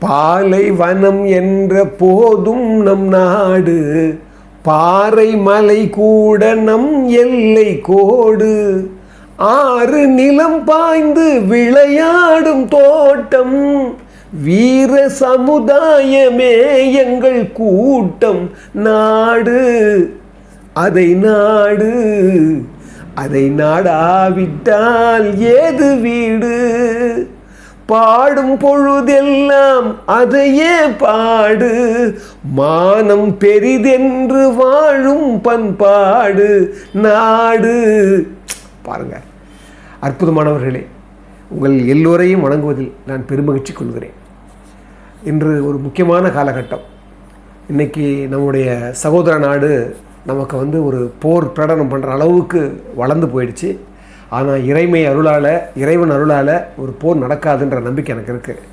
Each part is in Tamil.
பாலைவனம் என்ற போதும் நம் நாடு. பாறை மலை கூட நம் எல்லை கோடு. ஆறு நிலம் பாய்ந்து விளையாடும் தோட்டம். வீர சமுதாயமே எங்கள் கூட்டம் நாடு. அதை நாடு. அதை நாடாவிட்டால் ஏது வீடு? பாடும் பொழுதெல்லாம் அதையே பாடு. மானம் பெரிதென்று வாழும் பண்பாடு நாடு. பாருங்க. அற்புதமானவர்களே உங்கள் எல்லோரையும் வணங்குவதில் நான் பெருமகிழ்ச்சி கொள்கிறேன். இன்று ஒரு முக்கியமான காலகட்டம். இன்றைக்கி நம்முடைய சகோதர நாடு நமக்கு வந்து ஒரு போர் பிரகடனம் பண்ணுற அளவுக்கு வளர்ந்து போயிடுச்சு. ஆனால் இறைமை அருளால் இறைவன் அருளால் ஒரு போர் நடக்காதுன்ற நம்பிக்கை எனக்கு இருக்குது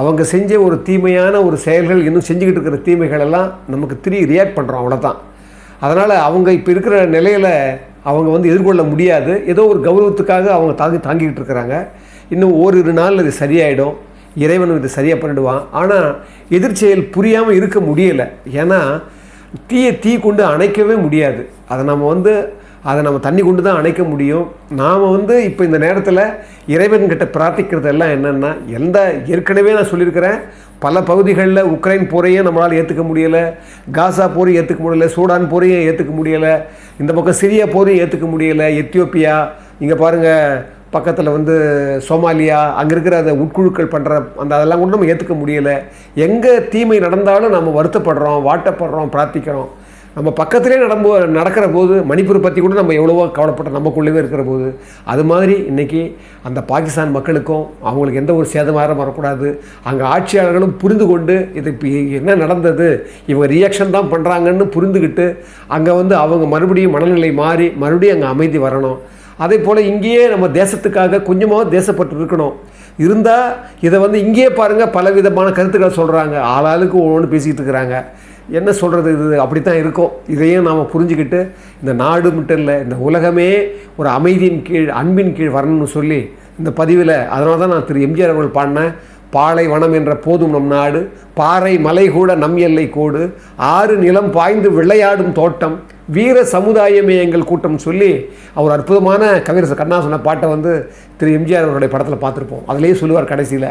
அவங்க செஞ்ச ஒரு தீமையான ஒரு செயல்கள் இன்னும் செஞ்சுக்கிட்டு இருக்கிற தீமைகள் எல்லாம் நமக்கு திரும்பி ரியாக்ட் பண்ணுறோம் அவ்வளோதான் அதனால் அவங்க இப்போ இருக்கிற நிலையில் அவங்க வந்து எதிர்கொள்ள முடியாது. ஏதோ ஒரு கௌரவத்துக்காக அவங்க தாங்கி தாங்கிக்கிட்டு இருக்கிறாங்க. இன்னும் ஓரிரு நாளில் இது சரியாயிடும். இறைவன் இது சரியாக பண்ணிடுவான். ஆனால் எதிர்ச்செயல் புரியாமல் இருக்க முடியலை. ஏன்னா தீயை தீ கொண்டு அணைக்கவே முடியாது. அதை நம்ம வந்து அதை நம்ம தண்ணி கொண்டு தான் அணைக்க முடியும். நாம் வந்து இப்போ இந்த நேரத்தில் இறைவன்கிட்ட பிரார்த்திக்கிறது எல்லாம் என்னென்னா எந்த ஏற்கனவே நான் சொல்லியிருக்கிறேன் பல பகுதிகளில் உக்ரைன் போரையும் நம்மளால் ஏற்றுக்க முடியலை காசா போரையும் ஏற்றுக்க முடியலை சூடான் போரையும் ஏற்றுக்க முடியலை இந்த பக்கம் சிரியா போரையும் ஏற்றுக்க முடியலை எத்தியோப்பியா இங்கே பாருங்கள் பக்கத்தில் வந்து சோமாலியா அங்கே இருக்கிற அந்த உட்குழுக்கள் பண்ணுற அந்த அதெல்லாம் கூட நம்ம ஏற்றுக்க முடியலை. எங்கே தீமை நடந்தாலும் நம்ம வருத்தப்படுறோம் வாட்டப்படுறோம் பிரார்த்திக்கிறோம். நம்ம பக்கத்திலே நடம்போ நடக்கிற போது மணிப்பூர் பற்றி கூட நம்ம எவ்வளவோ கவலைப்பட்ட நமக்குள்ளேயே இருக்கிற போது அது மாதிரி இன்றைக்கி அந்த பாகிஸ்தான் மக்களுக்கும் அவங்களுக்கு எந்த ஒரு சேதமாரம் வரக்கூடாது. அங்கே ஆட்சியாளர்களும் புரிந்து கொண்டு இது இப்போ என்ன நடந்தது இவங்க ரியாக்ஷன் தான் பண்ணுறாங்கன்னு புரிந்துக்கிட்டு அங்கே வந்து அவங்க மறுபடியும் மனநிலை மாறி மறுபடியும் அங்கே அமைதி வரணும். அதே போல் இங்கேயே நம்ம தேசத்துக்காக கொஞ்சமாக தேசப்பட்டு இருக்கணும். இருந்தால் இதை வந்து இங்கேயே பாருங்கள் பல விதமான கருத்துக்களை சொல்கிறாங்க ஆளாளுக்கு ஒவ்வொன்று பேசிக்கிட்டு இருக்கிறாங்க. என்ன சொல்கிறது இது? அப்படி தான் இருக்கும். இதையும் நாம் புரிஞ்சுக்கிட்டு இந்த நாடு மட்டும் இல்லை இந்த உலகமே ஒரு அமைதியின் கீழ் அன்பின் கீழ் வரணும்னு சொல்லி இந்த பதிவில் அதனால தான் நான் திரு எம்ஜிஆர் அவர்கள் பாடினேன் பாலை வனம் என்ற போதும் நம் நாடு பாறை மலை கூட நம் எல்லை கோடு ஆறு நிலம் பாய்ந்து விளையாடும் தோட்டம் வீர சமுதாயமே எங்கள் கூட்டம் சொல்லி அவர் அற்புதமான கவிரச கண்ணா சொன்ன பாட்டை வந்து திரு எம்ஜிஆர் அவருடைய படத்தில் பார்த்துருப்போம். அதிலேயே சொல்லுவார் கடைசியில்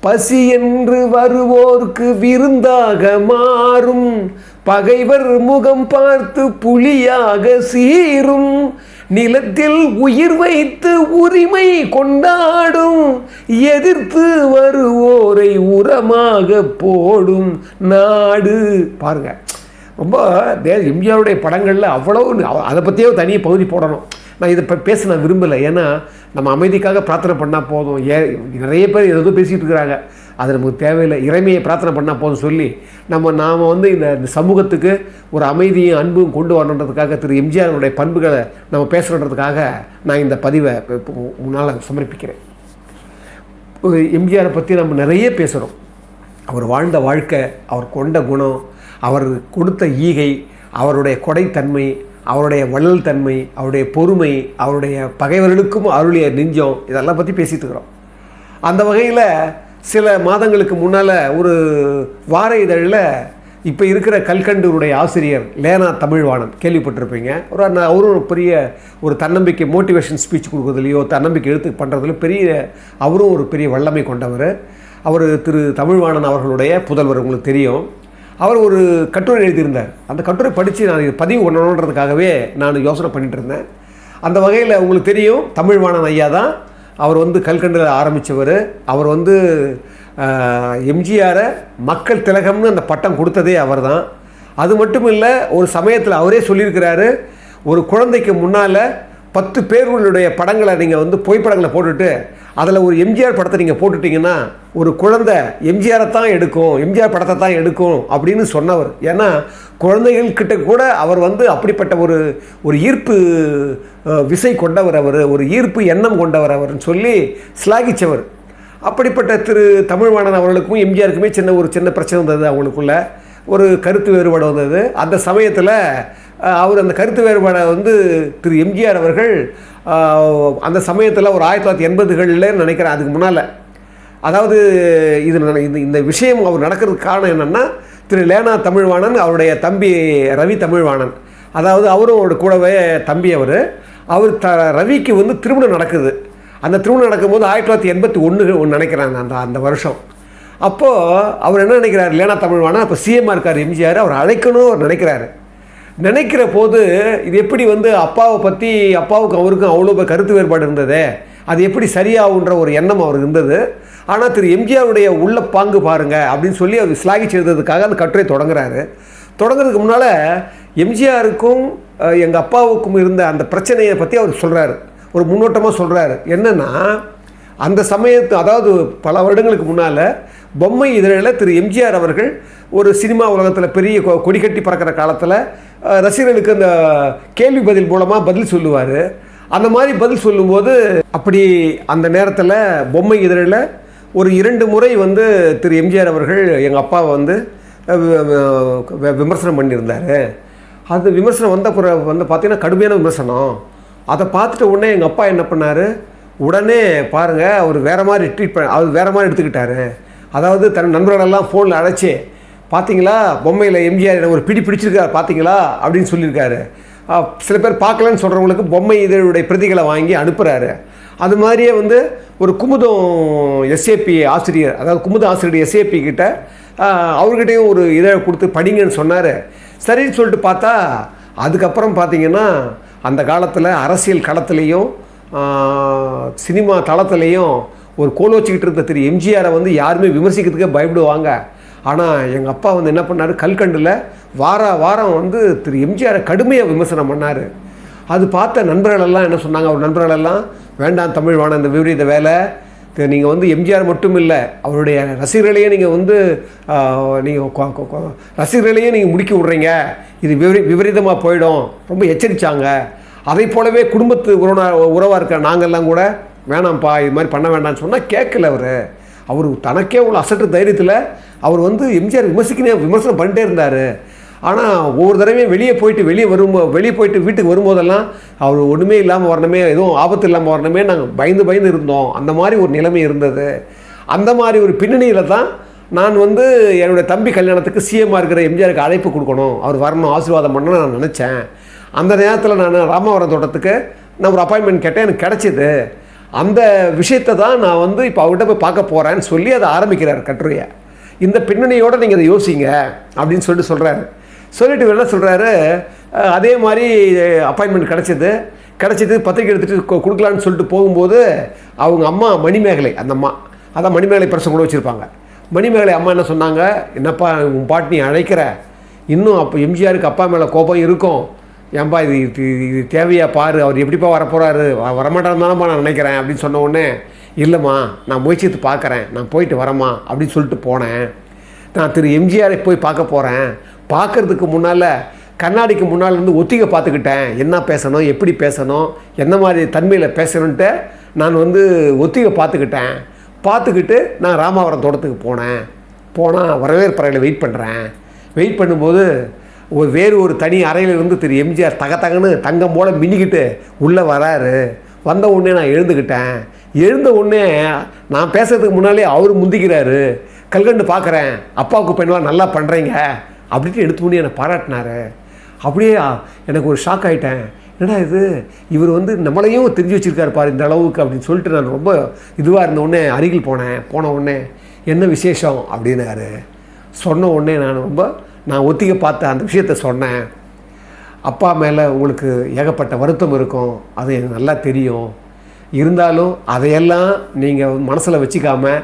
பசி என்று வருவோர்க்கு விருந்தாக மாறும். பகைவர் முகம் பார்த்து புலியாக சீரும். நிலத்தில் உயிர் வைத்து உரிமை கொண்டாடும். எதிர்த்து வருவோரை உரமாக போடும் நாடு. பாருங்க. ரொம்ப எம்ஜிஆருடைய படங்களில் அவ்வளோ அதை பற்றியே ஒரு தனி பகுதி போடணும். நான் இதை இப்போ பேச நான் விரும்பலை. ஏன்னா நம்ம அமைதிக்காக பிரார்த்தனை பண்ணால் போதும். ஏ நிறைய பேர் ஏதோ பேசிகிட்டு இருக்கிறாங்க. அது நமக்கு தேவையில்லை. இறைமையை பிரார்த்தனை பண்ணால் போதும் சொல்லி நம்ம நாம் வந்து இந்த இந்த சமூகத்துக்கு ஒரு அமைதியும் அன்பும் கொண்டு வரணுன்றதுக்காக திரு. எம்ஜிஆருடைய பண்புகளை நம்ம பேசணுன்றதுக்காக நான் இந்த பதிவை முன்னால் சமர்ப்பிக்கிறேன். எம்ஜிஆரை பற்றி நம்ம நிறைய பேசுகிறோம் அவர் வாழ்ந்த வாழ்க்கை அவர் கொண்ட குணம் அவர் கொடுத்த ஈகை அவருடைய கொடைத்தன்மை அவருடைய வள்ளல் தன்மை அவருடைய பொறுமை அவருடைய பகைவர்களுக்கும் அருளிய நெஞ்சம் இதெல்லாம் பற்றி பேசிட்டு இருக்கிறோம். அந்த வகையில் சில மாதங்களுக்கு முன்னால் ஒரு வார இதழில் இப்போ இருக்கிற கல்கண்டூருடைய ஆசிரியர் லேனா தமிழ்வாணன் கேள்விப்பட்டிருப்பீங்க. ஒரு அவரும் ஒரு பெரிய ஒரு தன்னம்பிக்கை மோட்டிவேஷன் ஸ்பீச் கொடுக்குறதுலையோ தன்னம்பிக்கை எழுத்து பண்ணுறதுலையோ பெரிய அவரும் ஒரு பெரிய வல்லமை கொண்டவர். அவர் திரு தமிழ்வாணன் அவர்களுடைய புதல்வர் உங்களுக்கு தெரியும். அவர் ஒரு கட்டுரை எழுதியிருந்தார். அந்த கட்டுரை படித்து நான் பதிவு பண்ணணுன்றதுக்காகவே நான் யோசனை பண்ணிகிட்டு இருந்தேன். அந்த வகையில் உங்களுக்கு தெரியும் தமிழ்வாணன் ஐயா தான். அவர் வந்து கல்கண்டில் ஆரம்பித்தவர் அவர் வந்து எம்ஜிஆரை மக்கள் திலகம்னு அந்த பட்டம் கொடுத்ததே அவர் தான். அது மட்டும் இல்லை ஒரு சமயத்தில் அவரே சொல்லியிருக்கிறாரு ஒரு குழந்தைக்கு முன்னால் பத்து பேர்களுடைய படங்களை நீங்கள் வந்து புகைப்படங்களை போட்டுட்டு அதில் ஒரு எம்ஜிஆர் படத்தை நீங்கள் போட்டுட்டிங்கன்னா ஒரு குழந்தை எம்ஜிஆரை தான் எடுக்கும் எம்ஜிஆர் படத்தை தான் எடுக்கும் அப்படின்னு சொன்னவர். ஏன்னா குழந்தைகள் கிட்ட கூட அவர் வந்து அப்படிப்பட்ட ஒரு ஒரு ஈர்ப்பு விசை கொண்டவர் அவர் ஒரு ஈர்ப்பு எண்ணம் கொண்டவர் அவர்னு சொல்லி ஸ்லாகிச்சவர் அப்படிப்பட்ட திரு தமிழ்வாணன் அவர்களுக்கும் எம்ஜிஆருக்குமே சின்ன ஒரு சின்ன பிரச்சனை வந்தது அவங்களுக்குள்ள. ஒரு கருத்து வேறுபாடு வந்தது. அந்த சமயத்தில் அவர் அந்த கருத்து வேறுபாடை வந்து திரு எம்ஜிஆர் அவர்கள் அந்த சமயத்தில் ஒரு ஆயிரத்தி தொள்ளாயிரத்தி எண்பதுகளில் நினைக்கிறேன் அதுக்கு முன்னால். அதாவது இது இந்த விஷயம் அவர் நடக்கிறதுக்கு காரணம் என்னென்னா திரு லேனா தமிழ்வாணன் அவருடைய தம்பி ரவி தமிழ்வாணன். அதாவது அவரும் அவரோட கூடவே தம்பி அவர். அவர் த ரவிக்கு வந்து திருமணம் நடக்குது. அந்த திருமணம் நடக்கும்போது ஆயிரத்தி தொள்ளாயிரத்தி எண்பத்தி ஒன்று நினைக்கிறாங்க அந்த அந்த வருஷம். அப்போது அவர் என்ன நினைக்கிறார் லேனா தமிழ்வாணன்? அப்போ சிஎம்மாக இருக்கார் எம்ஜிஆர் அவர் அழைக்கணும் அவர் நினைக்கிறாரு. நினைக்கிற போது இது எப்படி வந்து அப்பாவை பற்றி அப்பாவுக்கும் அவருக்கும் அவ்வளோ கருத்து வேறுபாடு இருந்ததே? அது எப்படி சரியாகுன்ற ஒரு எண்ணம் அவருக்கு இருந்தது. ஆனால் திரு எம்ஜிஆருடைய உள்ள பாங்கு பாருங்க அப்படின்னு சொல்லி அவர் சிலாகிச்சு எழுதுறதுக்காக அந்த கட்டுரை தொடங்குறாரு. தொடங்குறதுக்கு முன்னால் எம்ஜிஆருக்கும் எங்கள் அப்பாவுக்கும் இருந்த அந்த பிரச்சனையை பற்றி அவர் சொல்கிறாரு ஒரு முன்னோட்டமாக சொல்கிறாரு என்னென்னா அந்த சமயத்து அதாவது பல வருடங்களுக்கு முன்னால் பொம்மை இதழில் திரு எம்ஜிஆர் அவர்கள் ஒரு சினிமா உலகத்தில் பெரிய கொ- கொடி கட்டி பறக்கிற காலத்தில் ரசிகர்களுக்கு அந்த கேள்வி பதில் மூலமாக பதில் சொல்லுவார். அந்த மாதிரி பதில் சொல்லும்போது அப்படி அந்த நேரத்தில் பொம்மை இதழில் ஒரு இரண்டு முறை வந்து திரு எம்ஜிஆர் அவர்கள் எங்கள் அப்பாவை வந்து விமர்சனம் பண்ணியிருந்தார். அது விமர்சனம் வந்த பிறகு வந்து பார்த்தீங்கன்னா கடுமையான விமர்சனம். அதை பார்த்துட்ட உடனே எங்கள் அப்பா என்ன பண்ணார்? உடனே பாருங்கள் அவர் வேறு மாதிரி ட்ரீட் பண்ண அவர் வேறு மாதிரி எடுத்துக்கிட்டாரு. அதாவது தன் நண்பர்களெல்லாம் ஃபோனில் அழைச்சி பார்த்தீங்களா பொம்மையில் எம்ஜிஆர் எனக்கு ஒரு பிடி பிடிச்சிருக்காரு பார்த்தீங்களா அப்படின்னு சொல்லியிருக்காரு. சில பேர் பார்க்கலன்னு சொல்கிறவங்களுக்கு பொம்மை இதழுடைய பிரதிகளை வாங்கி அனுப்புகிறாரு அது மாதிரியே வந்து ஒரு குமுதம் எஸ்ஏபி ஆசிரியர் அதாவது குமுதம் ஆசிரியர் எஸ்ஏபி கிட்ட அவர்கிட்டையும் ஒரு இதை கொடுத்து படிங்கன்னு சொன்னார். சரின்னு சொல்லிட்டு பார்த்தா அதுக்கப்புறம் பார்த்தீங்கன்னா அந்த காலத்தில் அரசியல் களத்துலேயும் சினிமா தளத்துலேயும் ஒரு கோல் வச்சுக்கிட்டு இருந்த திரு எம்ஜிஆரை வந்து யாருமே விமர்சிக்கிறதுக்கே பயப்படுவாங்க. ஆனால் எங்கள் அப்பா வந்து என்ன பண்ணார்? கல்கண்டில் வார வாரம் வந்து திரு எம்ஜிஆரை கடுமையாக விமர்சனம் பண்ணார். அது பார்த்த நண்பர்களெல்லாம் என்ன சொன்னாங்க? அவர் நண்பர்களெல்லாம் வேண்டாம் தமிழ் வாண இந்த விபரீத வேலை. நீங்கள் வந்து எம்ஜிஆர் மட்டும் இல்லை அவருடைய ரசிகர்களையே நீங்கள் வந்து நீங்கள் ரசிகர்களையே நீங்கள் முடிக்க விட்றீங்க. இது விபரீ விபரீதமாக போயிடும். ரொம்ப எச்சரித்தாங்க அதை போலவே குடும்பத்து உறவா உறவாக இருக்கிற நாங்கள்லாம் கூட வேணாம்ப்பா இது மாதிரி பண்ண வேண்டாம்னு சொன்னால் கேட்கல அவர். அவர் தனக்கே உள்ள அசட்டு தைரியத்தில் அவர் வந்து எம்ஜிஆர் விமர்சிக்கனே விமர்சனம் பண்ணிட்டே இருந்தார். ஆனால் ஒவ்வொரு தடவையும் வெளியே போயிட்டு வெளியே வரும் வெளியே போயிட்டு வீட்டுக்கு வரும்போதெல்லாம் அவர் ஒன்றுமே இல்லாமல் வரணுமே எதுவும் ஆபத்து இல்லாமல் வரணுமே நாங்கள் பயந்து பயந்து இருந்தோம். அந்த மாதிரி ஒரு நிலைமை இருந்தது. அந்த மாதிரி ஒரு பின்னணியில் தான் நான் வந்து என்னுடைய தம்பி கல்யாணத்துக்கு சிஎம்மாக இருக்கிற எம்ஜிஆருக்கு அழைப்பு கொடுக்கணும். அவர் வரணும் ஆசீர்வாதம் பண்ணணும்னு நான் நினச்சேன். அந்த நேரத்தில் நான் ராமவரம் தோட்டத்துக்கு நான் ஒரு அப்பாயின்மெண்ட் கேட்டேன். எனக்கு கிடச்சிது. அந்த விஷயத்தை தான் நான் வந்து இப்போ அவர்கிட்ட போய் பார்க்க போகிறேன்னு சொல்லி அதை ஆரம்பிக்கிறார் கட்டுரையை. இந்த பின்னணியோடு நீங்கள் இதை யோசிங்க அப்படின்னு சொல்லிட்டு சொல்கிறாரு சொல்லிட்டு என்ன சொல்கிறாரு அதே மாதிரி அப்பாயின்மெண்ட் கிடச்சிது. கிடச்சிது பத்திரிக்கை எடுத்துகிட்டு கொடுக்கலான்னு சொல்லிட்டு போகும்போது அவங்க அம்மா மணிமேகலை அந்த அம்மா. அதான் மணிமேகலை பிரசம் கூட வச்சுருப்பாங்க. மணிமேகலை அம்மா என்ன சொன்னாங்க? என்னப்பா உன் பாட்டு நீ அழைக்கிற? இன்னும் அப்போ எம்ஜிஆருக்கு அப்பா மேலே கோபம் இருக்கும். ஏன்பா இது இது இது தேவையா பாரு. அவர் எப்படிப்பா வரப்போகிறாரு வரமாட்டான்னு தானப்பா நான் நினைக்கிறேன். அப்படின்னு சொன்ன உடனே இல்லைம்மா நான் முயற்சித்து பார்க்குறேன். நான் போயிட்டு வரேம்மா அப்படின்னு சொல்லிட்டு போனேன். நான் திரு எம்ஜிஆரை போய் பார்க்க போகிறேன் பார்க்கறதுக்கு முன்னால் கண்ணாடிக்கு முன்னால் இருந்து ஒத்திகை பார்த்துக்கிட்டேன். என்ன பேசணும் எப்படி பேசணும் என்ன மாதிரி தன்மையில் பேசணுன்ட்டு நான் வந்து ஒத்திகை பார்த்துக்கிட்டேன். பார்த்துக்கிட்டு நான் ராமாவரம் தோட்டத்துக்கு போனேன். போனால் வரவேற்பறையில் வெயிட் பண்ணுறேன் வெயிட் பண்ணும்போது ஒரு வேறு ஒரு தனி அறையிலிருந்து திரு எம்ஜிஆர் தக தகன்னு தங்கம் போல் மின்னிக்கிட்டு உள்ளே வராரு. வந்த உடனே நான் எழுந்துக்கிட்டேன். எழுந்த உடனே நான் பேசுறதுக்கு முன்னாலே அவர் முந்திக்கிறாரு. கல்கண்டு பார்க்குறேன் அப்பாவுக்கு பெண்ணெலாம் நல்லா பண்ணுறீங்க அப்படின்ட்டு எடுத்து முன்னே என்னை பாராட்டினாரு. அப்படியே எனக்கு ஒரு ஷாக் ஆகிட்டேன் என்னடா இது? இவர் வந்து நம்மளையும் தெரிஞ்சு வச்சுருக்காரு பாரு இந்த அளவுக்கு அப்படின்னு சொல்லிட்டு நான் ரொம்ப இதுவாக இருந்த உடனே அருகில் போனேன். போன உடனே என்ன விசேஷம்? அப்படின்னாரு. சொன்ன உடனே நான் ரொம்ப நான் ஒத்திக்க பார்த்த அந்த விஷயத்த சொன்னேன். அப்பா மேலே உங்களுக்கு ஏகப்பட்ட வருத்தம் இருக்கும். அது எனக்கு நல்லா தெரியும். இருந்தாலும் அதையெல்லாம் நீங்கள் மனசில் வச்சுக்காம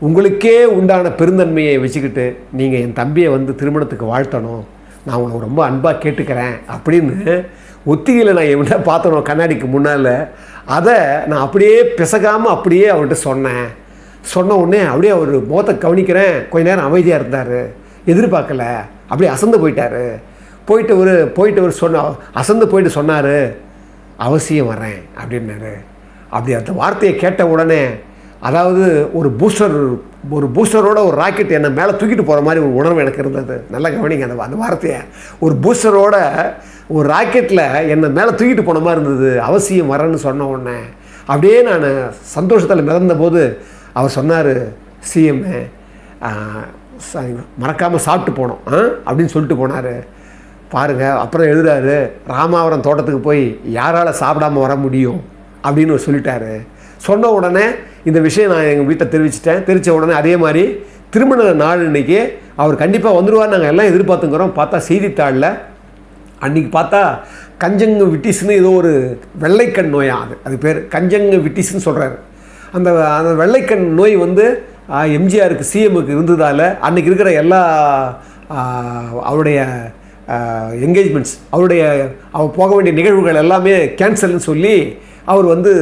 உங்களுக்கே உண்டான பெருந்தன்மையை வச்சுக்கிட்டு நீங்கள் என் தம்பியை வந்து திருமணத்துக்கு வாழ்த்தணும். நான் உனக்கு ரொம்ப அன்பாக கேட்டுக்கிறேன் அப்படின்னு ஒத்திகையில் நான் என்ன பார்த்தனோ கண்ணாடிக்கு முன்னால் அதை நான் அப்படியே பிசகாமல் அப்படியே அவர்கிட்ட சொன்னேன். சொன்ன உடனே அப்படியே அவர் முகத்தை கவனிக்கிறேன். கொஞ்ச நேரம் அமைதியாக இருந்தார். எதிர்பார்க்கல. அப்படியே அசந்து போயிட்டாரு. போயிட்டு ஒரு போயிட்டு ஒரு சொன்ன அசந்து போயிட்டு சொன்னார். அவசியம் வரேன் அப்படின்னாரு. அப்படி அந்த வார்த்தையை கேட்ட உடனே அதாவது ஒரு பூஸ்டர் ஒரு பூஸ்டரோட ஒரு ராக்கெட் என்னை மேலே தூக்கிட்டு போகிற மாதிரி ஒரு உணர்வு எனக்கு இருந்தது. நல்லா கவனிங்க அந்த அந்த வார்த்தையை. ஒரு பூஸ்டரோட ஒரு ராக்கெட்டில் என்னை மேலே தூக்கிட்டு போன மாதிரி இருந்தது. அவசியம் வரேன்னு சொன்ன உடனே அப்படியே நான் சந்தோஷத்தில் மிதந்த போது அவர் சொன்னார் சிஎம்ஏ மறக்காமல் சாப்பிட்டு போனோம் ஆ அப்படின்னு சொல்லிட்டு போனார். பாருங்கள் அப்புறம் எழுதுறாரு ராமாவரம் தோட்டத்துக்கு போய் யாரால் சாப்பிடாம வர முடியும்? அப்படின்னு சொல்லிட்டாரு. சொன்ன உடனே இந்த விஷயம் நான் எங்கள் வீட்டை தெரிவிச்சிட்டேன். தெரிவித்த உடனே அதே மாதிரி திருமண நாள் இன்னைக்கு அவர் கண்டிப்பாக வந்துடுவார் நாங்கள் எல்லாம் எதிர்பார்த்துங்கிறோம் பார்த்தா செய்தித்தாளில் அன்றைக்கி பார்த்தா கஞ்சங்கு விட்டிஸ்னு ஏதோ ஒரு வெள்ளைக்கண் நோயா அது. அது பேர். கஞ்சங்கு விட்டிஸ்னு சொல்கிறாரு அந்த அந்த வெள்ளைக்கண் நோய் வந்து எம்ஜிஆருக்கு சிஎம்முக்கு இருந்ததால் அன்றைக்கி இருக்கிற எல்லா அவருடைய என்கேஜ்மெண்ட்ஸ் அவருடைய அவர் போக வேண்டிய நிகழ்வுகள் எல்லாமே கேன்சல்னு சொல்லி அவர் வந்து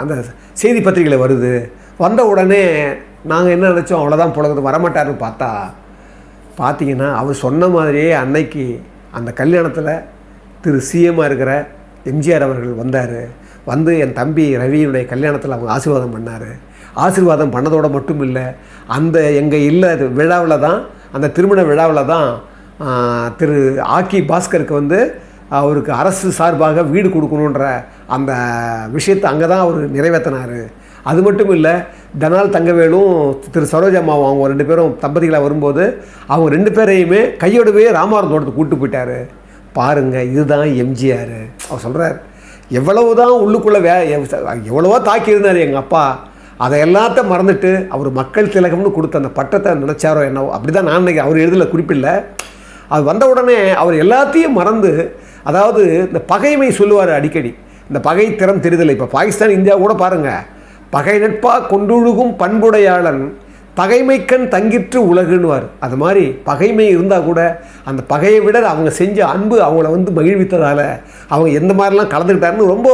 அந்த செய்தி பத்திரிகையில் வருது. வந்த உடனே நாங்கள் என்ன நினச்சோம்? அவ்வளோதான் புழங்குது வரமாட்டாருன்னு பார்த்தா பார்த்தீங்கன்னா அவர் சொன்ன மாதிரியே அன்னைக்கு அந்த கல்யாணத்தில் திரு சிஎம்மாக இருக்கிற எம்ஜிஆர் அவர்கள் வந்தார். வந்து என் தம்பி ரவியினுடைய கல்யாணத்தில் அவங்க ஆசீர்வாதம் பண்ணார். ஆசீர்வாதம் பண்ணதோடு மட்டும் இல்லை அந்த எங்கள் இல்லை விழாவில் தான் அந்த திருமண விழாவில் தான் ஆ, திரு ஆக்கி பாஸ்கருக்கு வந்து அவருக்கு அரசு சார்பாக வீடு கொடுக்கணுன்ற அந்த விஷயத்தை அங்கே தான் அவர் நிறைவேற்றினார் அது மட்டும் இல்லை தனால் தங்கவேலும் திரு சரோஜம்மாவும் அவங்க ரெண்டு பேரும் தம்பதிகளாக வரும்போது அவங்க ரெண்டு பேரையுமே கையோடவே ராமாவரம் தோட்டத்துக்கு கூப்பிட்டு போயிட்டாரு. பாருங்கள் இதுதான் எம்ஜிஆர். அவர் சொல்கிறார் எவ்வளவு தான் உள்ளுக்குள்ளே வே எவ்வளவோ தாக்கியிருந்தார் எங்கள் அப்பா. அதை எல்லாத்த மறந்துட்டு அவர் மக்கள் திலகம்னு கொடுத்த அந்த பட்டத்தை நினச்சாரோ என்னவோ? அப்படி தான் நான் நினைக்கிறேன். அவர் எழுதல குறிப்பில்லை. அது வந்த உடனே அவர் எல்லாத்தையும் மறந்து அதாவது இந்த பகைமை சொல்லுவார் அடிக்கடி. இந்த பகை திறம் தெரிதலை. இப்போ பாகிஸ்தான் இந்தியா கூட பாருங்கள் பகை நட்பாக கொண்டுழுகும் பண்புடையாளன் பகைமைக்கண் தங்கிற்று உலகுன்னுவார். அது மாதிரி பகைமை இருந்தால் கூட அந்த பகையை விட அவங்க செஞ்ச அன்பு அவங்கள வந்து மகிழ்வித்ததால் அவங்க எந்த மாதிரிலாம் கலந்துக்கிட்டாருன்னு ரொம்ப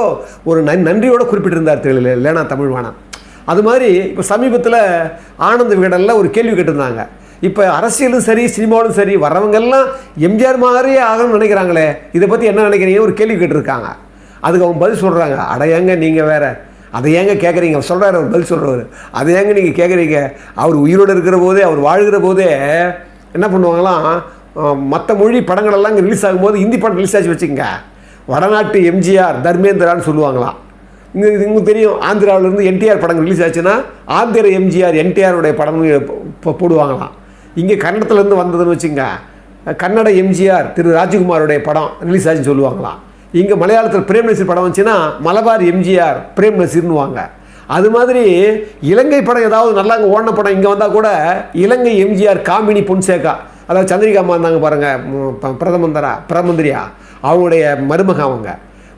ஒரு நன் நன்றியோடு குறிப்பிட்டிருந்தார் தெரியல லேனா தமிழ்வானா அது மாதிரி இப்போ சமீபத்தில் ஆனந்த விகடனில் ஒரு கேள்வி கேட்டிருந்தாங்க. இப்போ அரசியலும் சரி சினிமாவிலும் சரி வரவங்கெல்லாம் எம்ஜிஆர் மாதிரியே ஆகணும்னு நினைக்கிறாங்களே இதை பற்றி என்ன நினைக்கிறீங்க ஒரு கேள்வி கேட்டிருக்காங்க. அதுக்கு அவங்க பதில் சொல்கிறாங்க அட ஏங்க நீங்கள் வேற அதை ஏங்க கேட்குறீங்க சொல்கிறாரு அவர் பதில் சொல்கிறவர் அதை ஏங்க நீங்கள் கேட்குறீங்க அவர் உயிரோடு இருக்கிற போதே அவர் வாழ்கிற போதே என்ன பண்ணுவாங்களாம்? மற்ற மொழி படங்களெல்லாம் இங்கே ரிலீஸ் ஆகும்போது ஹிந்தி படம் ரிலீஸ் ஆச்சு வச்சுக்கோங்க. வடநாட்டு எம்ஜிஆர் தர்மேந்திரான்னு சொல்லுவாங்களாம். இங்கே இது தெரியும் ஆந்திராவிலேருந்து என்டிஆர் படங்கள் ரிலீஸ் ஆச்சுன்னா ஆந்திர எம்ஜிஆர் என்டிஆருடைய படம் இப்போ போடுவாங்களாம். இங்கே கன்னடத்துலேருந்து வந்ததுன்னு வச்சுங்க கன்னட எம்ஜிஆர் திரு ராஜ்குமாருடைய படம் ரிலீஸ் ஆச்சுன்னு சொல்லுவாங்களாம் இங்கே மலையாளத்தில் பிரேம் நசீர் படம் வந்துச்சுன்னா மலபார் எம்ஜிஆர் பிரேம் நசீர்னுவாங்க அது மாதிரி இலங்கை படம் ஏதாவது நல்லா அங்கே ஓடின படம் இங்கே வந்தால் கூட இலங்கை எம்ஜிஆர் காமினி பொன்சேகா அதாவது சந்திரிகா அம்மா இருந்தாங்க பாருங்கள் பிரதமந்தரா பிரதமந்திரியா அவங்களுடைய மருமக அவங்க.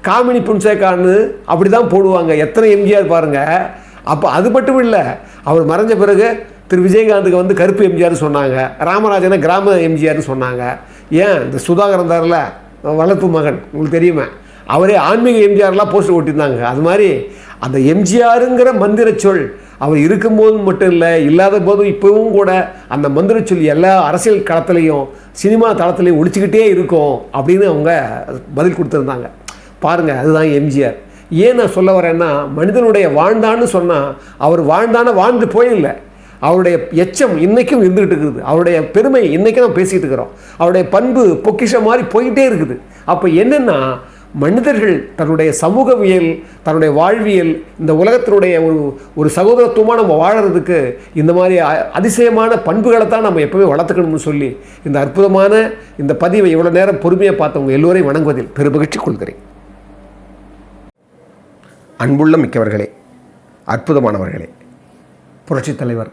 காமினி புன்சேகான்னு அப்படி தான் போடுவாங்க. எத்தனை எம்ஜிஆர் பாருங்கள் அப்போ அது மட்டும் இல்லை அவர் மறைஞ்ச பிறகு திரு விஜயகாந்துக்கு வந்து கருப்பு எம்ஜிஆர்னு சொன்னாங்க. ராமராஜனை கிராம எம்ஜிஆர்னு சொன்னாங்க. ஏன்? இந்த சுதாகர் இருந்தார்ல வளர்ப்பு மகன் உங்களுக்கு தெரியுமே. அவரே ஆன்மீக எம்ஜிஆர்லாம் போஸ்டர் ஓட்டியிருந்தாங்க அது மாதிரி அந்த எம்ஜிஆருங்கிற மந்திர சொல் அவர் இருக்கும்போதும் மட்டும் இல்லை இல்லாத போதும் இப்போவும் கூட அந்த மந்திர சொல் எல்லா அரசியல் களத்துலேயும் சினிமா தளத்துலையும் ஒழிச்சுக்கிட்டே இருக்கும் அப்படின்னு அவங்க பதில் கொடுத்துருந்தாங்க. பாருங்கள் அதுதான் எம்ஜிஆர். ஏன் நான் சொல்ல வரேன்னா மனிதனுடைய வாழ்ந்தான்னு சொன்னால் அவர் வாழ்ந்தான வாழ்ந்து போயில்லை. அவருடைய எச்சம் இன்னைக்கும் இருந்துகிட்டு இருக்குது. அவருடைய பெருமை இன்னைக்கு நம்ம பேசிகிட்டு இருக்கிறோம். அவருடைய பண்பு பொக்கிஷம் மாதிரி போயிட்டே இருக்குது. அப்போ என்னென்னா மனிதர்கள் தன்னுடைய சமூகவியல் தன்னுடைய வாழ்வியல் இந்த உலகத்தினுடைய ஒரு ஒரு சகோதரத்துவமாக நம்ம வாழறதுக்கு இந்த மாதிரி அதிசயமான பண்புகளை தான் நம்ம எப்பவுமே வளர்த்துக்கணும்னு சொல்லி இந்த அற்புதமான இந்த பதிவை இவ்வளோ நேரம் பொறுமையாக பார்த்தவங்க எல்லோரையும் வணங்குவதில் பெருமகிழ்ச்சி கொள்கிறேன். அன்புள்ள மிக்கவர்களே அற்புதமானவர்களே புரட்சித் தலைவர்